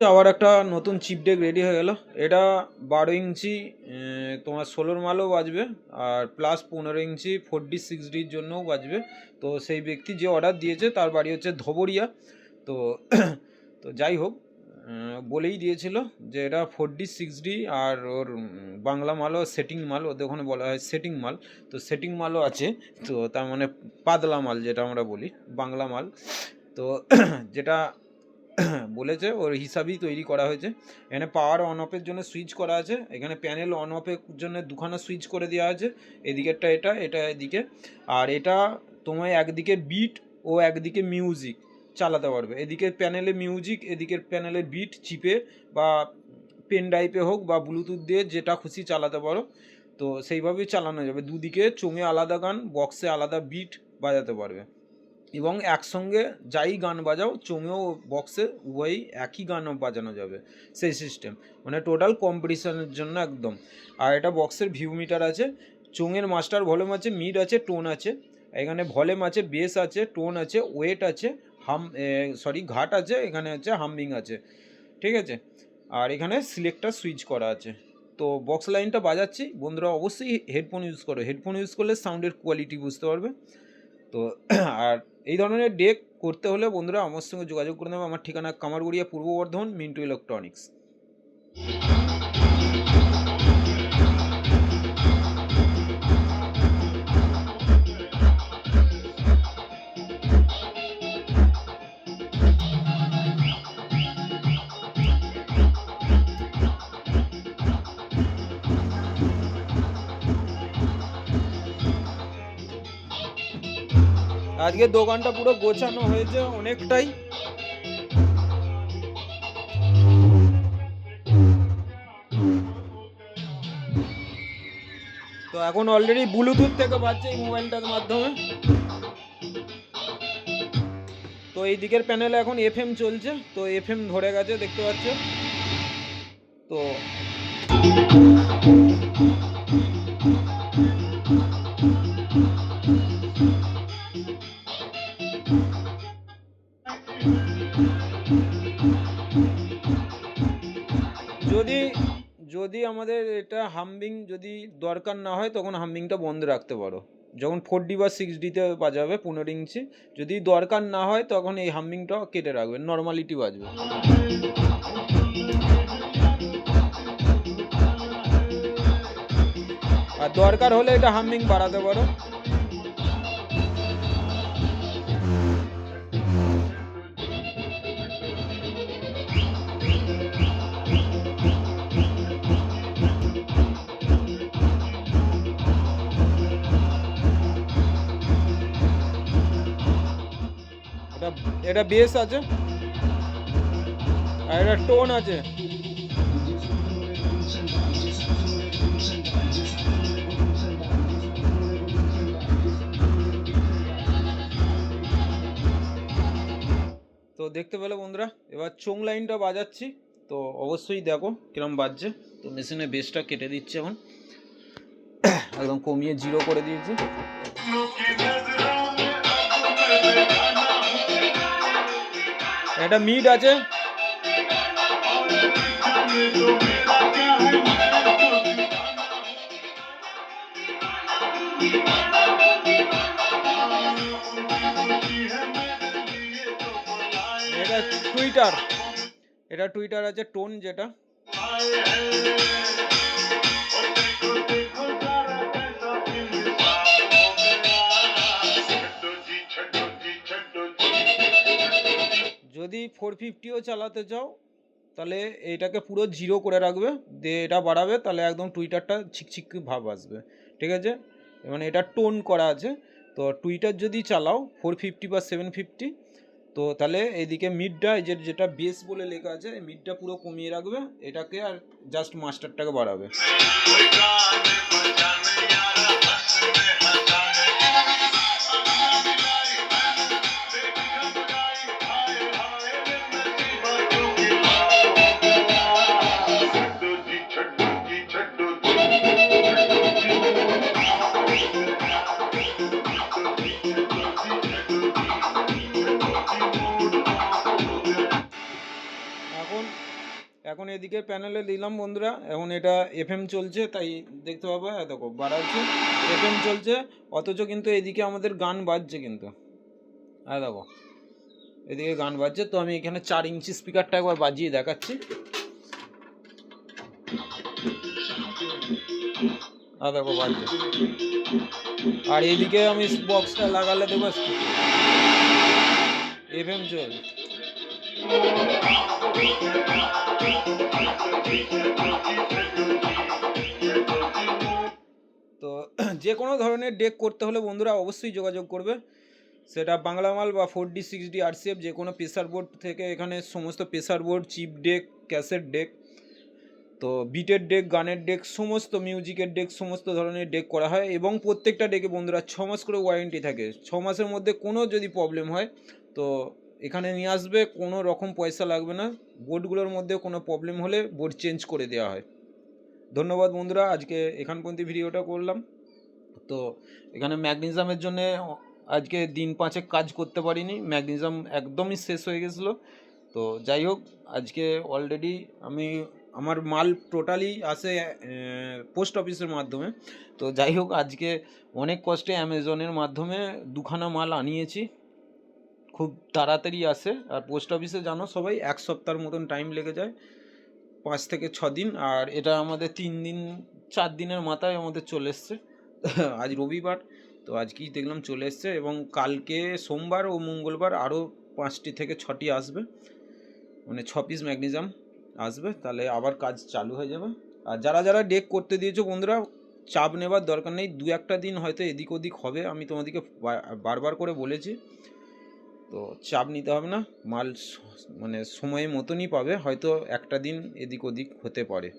আবার একটা নতুন চিপ ডেক রেডি হয়ে গেল। এটা বারো ইঞ্চি তোমার ষোলোর মালও বাজবে আর প্লাস পনেরো ইঞ্চি ফোর ডি সিক্স ডির জন্যও বাজবে। তো সেই ব্যক্তি যে অর্ডার দিয়েছে তার বাড়ি হচ্ছে ধবরিয়া তো তো যাই হোক বলেই দিয়েছিল যে এটা ফোর ডি সিক্স ডি আর ওর বাংলা মালও সেটিং মাল, ওদের ওখানে বলা হয় সেটিং মাল। তো সেটিং মালও আছে, তো তার মানে পাতলা মাল যেটা আমরা বলি, বাংলা মাল। তো যেটা বলেছে, ওর হিসাবেই তৈরি করা হয়েছে। এখানে পাওয়ার অন অফের জন্য সুইচ করা আছে। এখানে প্যানেল অন অফের জন্য দুখানা সুইচ করে দেওয়া আছে। এদিকেরটা এটা এটা এদিকে। আর এটা তোমায় একদিকে বিট ও একদিকে মিউজিক চালাতে পারবে। এদিকের প্যানেলে মিউজিক এদিকের প্যানেলে বিট চিপে বা পেন ড্রাইভে হোক বা ব্লুটুথ দিয়ে যেটা খুশি চালাতে পারো। তো সেইভাবেই চালানো যাবে। দুদিকে চোঙে আলাদা গান বক্সে আলাদা বিট বাজাতে পারবে। এবং একসঙ্গে যাই গান বাজাও চোঙেও বক্সে উভয়ই একই গানও বাজানো যাবে সেই সিস্টেম মানে টোটাল কম্পিটিশনের জন্য একদম। আর এটা বক্সের ভিউ মিটার আছে, চোঙের মাস্টার ভলিউম আছে মিড আছে টোন আছে। এখানে ভলিউম আছে বেস আছে টোন আছে ওয়েট আছে হাম সরি ঘাট আছে, এখানে হচ্ছে হামিং আছে। ঠিক আছে? আর এখানে সিলেক্টার সুইচ করা আছে। তো বক্স লাইনটা বাজাচ্ছি। বন্ধুরা অবশ্যই হেডফোন ইউজ করো। হেডফোন ইউজ করলে সাউন্ডের কোয়ালিটি বুঝতে পারবে। তো আর এই ধরনের ডেক করতে হলে বন্ধুরা আমার সঙ্গে যোগাযোগ করে নেবে। আমার ঠিকানা কামারগুড়িয়া পূর্ব বর্ধমান, মিন্টু ইলেকট্রনিক্স আজকে দোকানটা পুরো গোছানো হয়েছে অনেকটাই। তো এখন অলরেডি ব্লুটুথ থেকে বাজছে এই মোবাইলটার মাধ্যমে। তো এই দিকের প্যানেলে এখন এফএম চলছে, তো এফএম ধরে গেছে, দেখতে পাচ্ছ? তো যদি আমাদের এটা হামবিং যদি দরকার না হয়, তখন হামবিংটা বন্ধ রাখতে পারো। যখন ফোর ডি বা সিক্স ডিতে বাজাবে পনেরো ইঞ্চি, যদি দরকার না হয়, তখন এই হামবিংটা কেটে রাখবে নর্মালিটি বাজবে। আর দরকার হলে এটা হামবিং বাড়াতে পারো। এটা বেস আছে। আর এটা টোন আছে। তো দেখতে পেলে বন্ধুরা, এবার চোং লাইনটা বাজাচ্ছি। তো অবশ্যই দেখো কিরম বাজছে। তো মেশিনে বেসটা কেটে দিচ্ছে এখন। একদম কমিয়ে জিরো করে দিয়েছি। এটা মিড আছে। এটা টুইটার এটা টুইটার আছে টোন যেটা। যদি ফোর ফিফটিও চালাতে চাও, তাহলে এটাকে পুরো জিরো করে রাখবে, দিয়ে এটা বাড়াবে, তাহলে একদম টুইটারটা ছিকছিক ভাব আসবে, ঠিক আছে? মানে এটা টোন করা আছে, তো টুইটার যদি চালাও ফোর ফিফটি বা সেভেন ফিফটি তো তাহলে এইদিকে মিডটা যে যেটা বেস বলে লেখা আছে, এই মিডটা পুরো কমিয়ে রাখবে, এটাকে আর জাস্ট মাস্টারটাকে বাড়াবে। এদিকে প্যানেলে দিলাম বন্ধুরা। এখন এটা এফএম চলছে, তাই দেখতে পাবো। হ্যাঁ দেখো, বাড়াচ্ছে। এফএম চলছে, অথচ কিন্তু এদিকে আমাদের গান বাজছে কিন্তু। হ্যাঁ দেখো, এদিকে গান বাজছে। তো আমি এখানে চার ইঞ্চি স্পিকারটা একবার বাজিয়ে দেখাচ্ছি। হ্যাঁ দেখো, বাজছে। আর এদিকে আমি বক্সটা লাগালে দেবো। এফএম চলছে। তো যে কোনো ধরনের ডেক করতে হলে বন্ধুরা অবশ্যই যোগাযোগ করবে। সেটা বাংলা মাল বা four D six D RCF যে কোনো প্রেসার বোর্ড থেকে এখানে সমস্ত pressure board chip deck cassette deck তো বিটের ডেক গানের ডেক সমস্ত মিউজিকের ডেক সমস্ত ধরনের ডেক করা হয় এবং প্রত্যেকটা ডেকে বন্ধুরা ছ মাস করে ওয়ারেন্টি থাকে। ছ মাসের মধ্যে কোনো যদি প্রবলেম হয়, তো এখানে নিয়ে আসবে, কোনো রকম পয়সা লাগবে না। বোর্ডগুলোর মধ্যে কোনো প্রবলেম হলে বোর্ড চেঞ্জ করে দেওয়া হয়। ধন্যবাদ বন্ধুরা, আজকে এখান পর্যন্ত ভিডিওটা করলাম। তো এখানে ম্যাগনেজামের জন্য আজকে দিন পাঁচেক কাজ করতে পারিনি। ম্যাগনেজাম একদমই শেষ হয়ে গেছিল। তো যাই হোক, আজকে অলরেডি আমি, আমার মাল টোটালি আসে পোস্ট অফিসের মাধ্যমে। তো যাই হোক, আজকে অনেক কষ্টে অ্যামাজনের মাধ্যমে দুখানা মাল আনিয়েছি। খুব তাড়াতাড়ি আসে। আর পোস্ট অফিসে জানো সবাই, এক সপ্তাহের মতন টাইম লেগে যায়। পাঁচ থেকে ছ দিন, আর এটা আমাদের তিন দিন, চার দিনের মাথায় আমাদের চলে এসছে। আজ রবিবার, তো আজকেই দেখলাম চলে এসছে এবং কালকে সোমবার ও মঙ্গলবার আরও পাঁচটি থেকে ছটি আসবে। মানে ছ পিস ম্যাগনেজাম আসবে, তাহলে আবার কাজ চালু হয়ে যাবে। আর যারা যারা ডেক করতে দিয়েছ বন্ধুরা, চাপ নেবার দরকার নেই। দু একটা দিন হয়তো এদিক ওদিক হবে, আমি তোমাদেরকে বারবার করে বলেছি। তো চাপ নিতে হবে না মাল মানে সময় মতনই পাবে হয়তো একটা দিন এদিক ওদিক হতে পারে